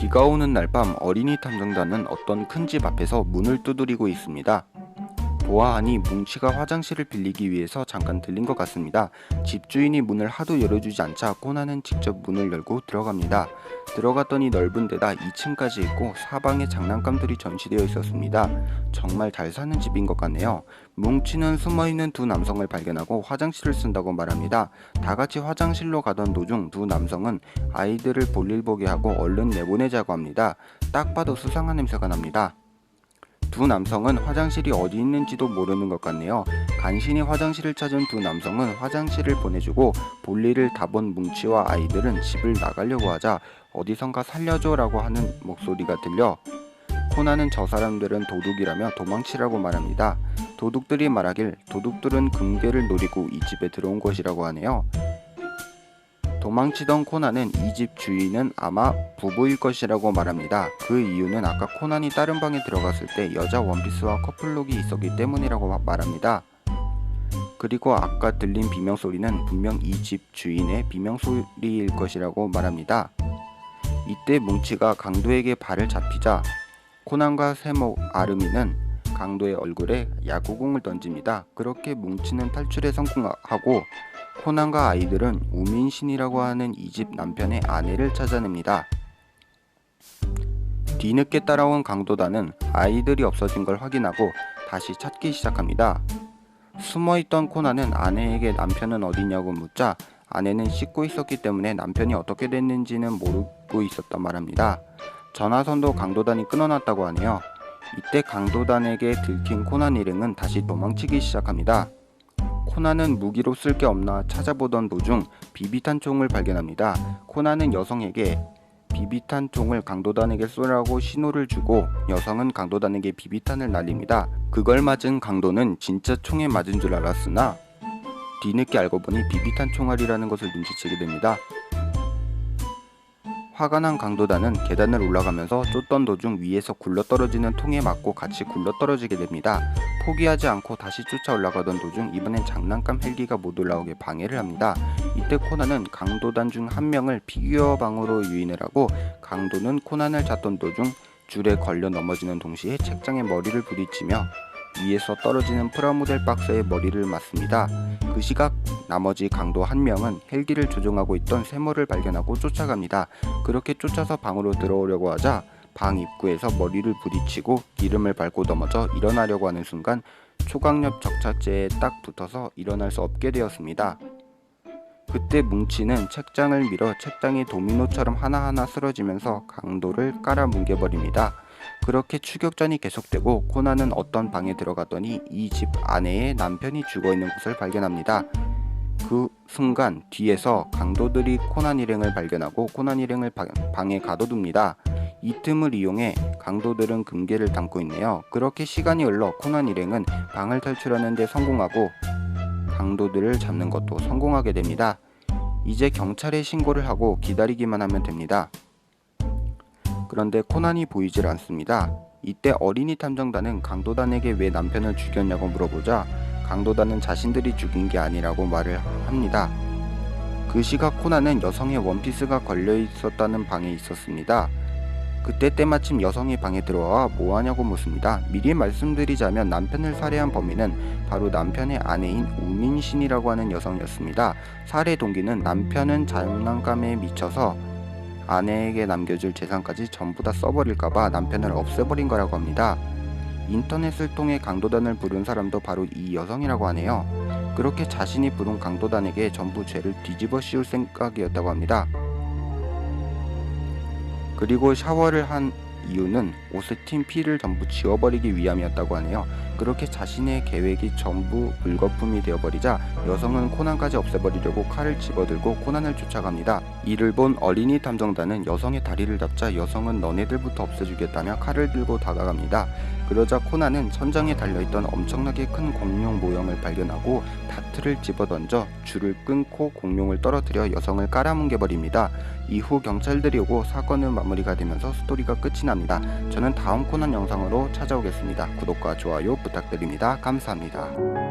비가 오는 날 밤 어린이 탐정단은 어떤 큰 집 앞에서 문을 두드리고 있습니다. 보아하니 뭉치가 화장실을 빌리기 위해서 잠깐 들린 것 같습니다. 집주인이 문을 하도 열어주지 않자 코나는 직접 문을 열고 들어갑니다. 들어갔더니 넓은 데다 2층까지 있고 사방에 장난감들이 전시되어 있었습니다. 정말 잘 사는 집인 것 같네요. 뭉치는 숨어있는 두 남성을 발견하고 화장실을 쓴다고 말합니다. 다 같이 화장실로 가던 도중 두 남성은 아이들을 볼일 보게 하고 얼른 내보내자고 합니다. 딱 봐도 수상한 냄새가 납니다. 두 남성은 화장실이 어디 있는지도 모르는 것 같네요. 간신히 화장실을 찾은 두 남성은 화장실을 보내주고 볼일을 다 본 뭉치와 아이들은 집을 나가려고 하자 어디선가 살려줘라고 하는 목소리가 들려 코나는 저 사람들은 도둑이라며 도망치라고 말합니다. 도둑들이 말하길 도둑들은 금괴를 노리고 이 집에 들어온 것이라고 하네요. 도망치던 코난은 이 집 주인은 아마 부부일 것이라고 말합니다. 그 이유는 아까 코난이 다른 방에 들어갔을 때 여자 원피스와 커플룩이 있었기 때문이라고 마- 말합니다. 그리고 아까 들린 비명 소리는 분명 이 집 주인의 비명 소리일 것이라고 말합니다. 이때 뭉치가 강도에게 발을 잡히자 코난과 세모 아르미는 강도의 얼굴에 야구공을 던집니다. 그렇게 뭉치는 탈출에 성공하고 코난과 아이들은 우민신이라고 하는 이 집 남편의 아내를 찾아냅니다. 뒤늦게 따라온 강도단은 아이들이 없어진 걸 확인하고 다시 찾기 시작합니다. 숨어있던 코난은 아내에게 남편은 어디냐고 묻자 아내는 씻고 있었기 때문에 남편이 어떻게 됐는지는 모르고 있었단 말합니다. 전화선도 강도단이 끊어놨다고 하네요. 이때 강도단에게 들킨 코난 일행은 다시 도망치기 시작합니다. 코난은 무기로 쓸 게 없나 찾아보던 도중 비비탄 총을 발견합니다. 코난은 여성에게 비비탄 총을 강도단에게 쏘라고 신호를 주고 여성은 강도단에게 비비탄을 날립니다. 그걸 맞은 강도는 진짜 총에 맞은 줄 알았으나 뒤늦게 알고 보니 비비탄 총알이라는 것을 눈치채게 됩니다. 화가 난 강도단은 계단을 올라가면서 쫓던 도중 위에서 굴러떨어지는 통에 맞고 같이 굴러떨어지게 됩니다. 포기하지 않고 다시 쫓아 올라가던 도중 이번엔 장난감 헬기가 못 올라오게 방해를 합니다. 이때 코난은 강도단 중 한 명을 피규어 방으로 유인을 하고 강도는 코난을 찾던 도중 줄에 걸려 넘어지는 동시에 책장에 머리를 부딪히며 위에서 떨어지는 프라모델 박스에 머리를 맞습니다. 그 시각 나머지 강도 한 명은 헬기를 조종하고 있던 세모를 발견하고 쫓아갑니다. 그렇게 쫓아서 방으로 들어오려고 하자 방 입구에서 머리를 부딪히고 기름을 밟고 넘어져 일어나려고 하는 순간 초강력 적착제에 딱 붙어서 일어날 수 없게 되었습니다. 그때 뭉치는 책장을 밀어 책장이 도미노처럼 하나하나 쓰러지면서 강도를 깔아 뭉개버립니다. 그렇게 추격전이 계속되고 코난은 어떤 방에 들어갔더니 이 집 아내의 남편이 죽어있는 것을 발견합니다. 그 순간 뒤에서 강도들이 코난 일행을 발견하고 코난 일행을 방- 방에 가둬둡니다. 이 틈을 이용해 강도들은 금괴를 담고 있네요. 그렇게 시간이 흘러 코난 일행은 방을 탈출하는 데 성공하고 강도들을 잡는 것도 성공하게 됩니다. 이제 경찰에 신고를 하고 기다리기만 하면 됩니다. 그런데 코난이 보이질 않습니다. 이때 어린이 탐정단은 강도단에게 왜 남편을 죽였냐고 물어보자 강도단은 자신들이 죽인 게 아니라고 말을 합니다. 그 시각 코난은 여성의 원피스가 걸려 있었다는 방에 있었습니다. 그때 때마침 여성이 방에 들어와 뭐하냐고 묻습니다. 미리 말씀드리자면 남편을 살해한 범인은 바로 남편의 아내인 우민신이라고 하는 여성이었습니다. 살해 동기는 남편은 장난감에 미쳐서 아내에게 남겨줄 재산까지 전부 다 써버릴까봐 남편을 없애버린 거라고 합니다. 인터넷을 통해 강도단을 부른 사람도 바로 이 여성이라고 하네요. 그렇게 자신이 부른 강도단에게 전부 죄를 뒤집어 씌울 생각이었다고 합니다. 그리고 샤워를 한 이유는 튄 피를 전부 지워버리기 위함이었다고 하네요. 그렇게 자신의 계획이 전부 물거품이 되어버리자 여성은 코난까지 없애버리려고 칼을 집어들고 코난을 쫓아갑니다. 이를 본 어린이 탐정단은 여성의 다리를 잡자 여성은 너네들부터 없애주겠다며 칼을 들고 다가갑니다. 그러자 코난은 천장에 달려있던 엄청나게 큰 공룡 모형을 발견하고 다트를 집어던져 줄을 끊고 공룡을 떨어뜨려 여성을 깔아뭉개버립니다. 이후 경찰들이 오고 사건은 마무리가 되면서 스토리가 끝이 납니다. 저는 다음 코난 영상으로 찾아오겠습니다. 구독과 좋아요 부탁드립니다. 감사합니다.